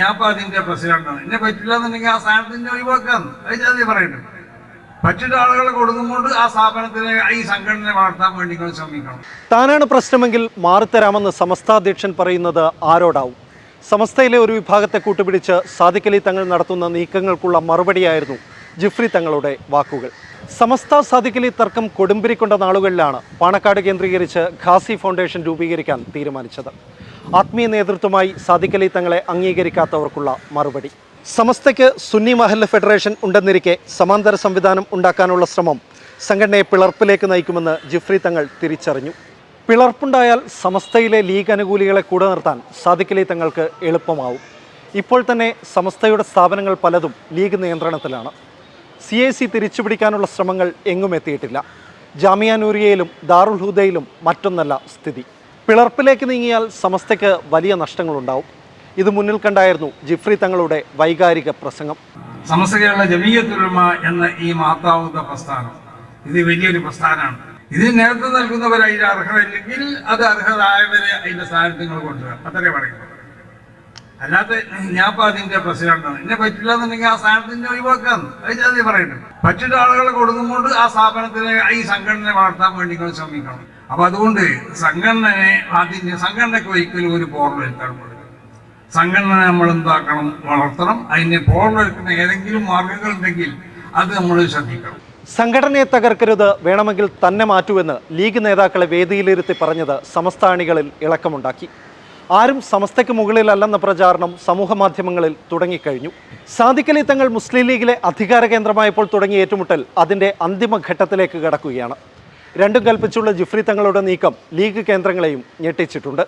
ഞാൻ അതിന്റെ പ്രസിഡന്റാണ് എന്നെ പറ്റില്ല എന്നുണ്ടെങ്കിൽ ആ സ്ഥാനത്തിന്റെ ഒഴിവാക്കാന്ന്. അത് ഞാൻ മറ്റൊരു ആളുകളെ കൊടുക്കുമ്പോൾ ആ സ്ഥാപനത്തിനെ ഈ സംഘടനയെ വളർത്താൻ വേണ്ടി ശ്രമിക്കണം. താനാണ് പ്രശ്നമെങ്കിൽ മാറിത്തരാമെന്ന് സമസ്താധ്യക്ഷൻ പറയുന്നത് ആരോടാവും? സമസ്തയിലെ ഒരു വിഭാഗത്തെ കൂട്ടുപിടിച്ച് സാദിഖലി തങ്ങൾ നടത്തുന്ന നീക്കങ്ങൾക്കുള്ള മറുപടിയായിരുന്നു ജിഫ്രി തങ്ങളുടെ വാക്കുകൾ. സമസ്ത സാദിഖലി തർക്കം കൊടുമ്പിരിക്കൊണ്ട നാളുകളിലാണ് പാണക്കാട് കേന്ദ്രീകരിച്ച് ഖാസി ഫൗണ്ടേഷൻ രൂപീകരിക്കാൻ തീരുമാനിച്ചത്. ആത്മീയ നേതൃത്വമായി സാദിഖലി തങ്ങളെ അംഗീകരിക്കാത്തവർക്കുള്ള മറുപടി. സമസ്തയ്ക്ക് സുന്നി മഹൽ ഫെഡറേഷൻ ഉണ്ടെന്നിരിക്കെ സമാന്തര സംവിധാനം ഉണ്ടാക്കാനുള്ള ശ്രമം സംഘടനയെ പിളർപ്പിലേക്ക് നയിക്കുമെന്ന് ജിഫ്രി തങ്ങൾ തിരിച്ചറിഞ്ഞു. പിളർപ്പുണ്ടായാൽ സമസ്തയിലെ ലീഗ് അനുകൂലികളെ കൂടെ നിർത്താൻ സാദിഖലി തങ്ങൾക്ക് എളുപ്പമാവും. ഇപ്പോൾ തന്നെ സമസ്തയുടെ സ്ഥാപനങ്ങൾ പലതും ലീഗ് നിയന്ത്രണത്തിലാണ്. സി ഐ സി തിരിച്ചുപിടിക്കാനുള്ള ശ്രമങ്ങൾ എങ്ങും എത്തിയിട്ടില്ല. ജാമിയ നൂരിയയിലും ദാറുൽ ഹുദയിലും മറ്റൊന്നല്ല സ്ഥിതി. പിളർപ്പിലേക്ക് നീങ്ങിയാൽ സമസ്തയ്ക്ക് വലിയ നഷ്ടങ്ങളുണ്ടാവും. ഇത് മുന്നിൽ കണ്ടായിരുന്നു ജിഫ്രി തങ്ങളുടെ വൈകാരിക പ്രസംഗം. സമസ്തകളുടെ ജമീയത്തുലമ എന്ന ഈ മാതാവിന്റെ പ്രസ്ഥാനം ഇത് വലിയൊരു പ്രസ്ഥാനമാണ്. ഇതിന് നേതൃത്വം നൽകുന്നവർ അതിന് അർഹതയില്ലെങ്കിൽ അത് അർഹരായവരെ അതിന്റെ സ്ഥാനത്ത് നിങ്ങൾ കൊണ്ടുവരാം. അത്രേ പറയുന്നത് അല്ലാതെ ഞാൻ ഇപ്പൊ അതിന്റെ പ്രസിഡന്റാണ്. എന്നെ പറ്റില്ല എന്നുണ്ടെങ്കിൽ ആ സ്ഥാനത്തിന് ഒഴിവാക്കാന്ന്. അത് പറയുന്നത് മറ്റൊരു ആളുകളെ കൊടുക്കുമ്പോൾ ആ സ്ഥാപനത്തിനെ ഈ സംഘടനയെ വളർത്താൻ വേണ്ടി ശ്രമിക്കണം. അപ്പൊ അതുകൊണ്ട് സംഘടനയെ അതിന്റെ സംഘടനയ്ക്ക് ഒരിക്കലും ഒരു പോർവെടുക്കാൻ പാടില്ല. സംഘടന നമ്മൾ എന്താക്കണം? വളർത്തണം. അതിനെ പോർവെടുക്കുന്ന ഏതെങ്കിലും മാർഗങ്ങൾ ഉണ്ടെങ്കിൽ അത് നമ്മൾ ശ്രദ്ധിക്കണം. സംഘടനയെ തകർക്കരുത് വേണമെങ്കിൽ തന്നെ മാറ്റുമെന്ന് ലീഗ് നേതാക്കളെ വേദിയിലിരുത്തി പറഞ്ഞത് സമസ്ത അണികളിൽ ഇളക്കമുണ്ടാക്കി. ആരും സമസ്തയ്ക്ക് മുകളിലല്ലെന്ന പ്രചാരണം സമൂഹ മാധ്യമങ്ങളിൽ തുടങ്ങിക്കഴിഞ്ഞു. സാദിഖലി തങ്ങൾ മുസ്ലിം ലീഗിലെ അധികാര കേന്ദ്രമായപ്പോൾ തുടങ്ങിയ ഏറ്റുമുട്ടൽ അതിന്റെ അന്തിമഘട്ടത്തിലേക്ക് കടക്കുകയാണ്. രണ്ടും കൽപ്പിച്ചുള്ള ജിഫ്രി തങ്ങളുടെ നീക്കം ലീഗ് കേന്ദ്രങ്ങളെയും ഞെട്ടിച്ചിട്ടുണ്ട്.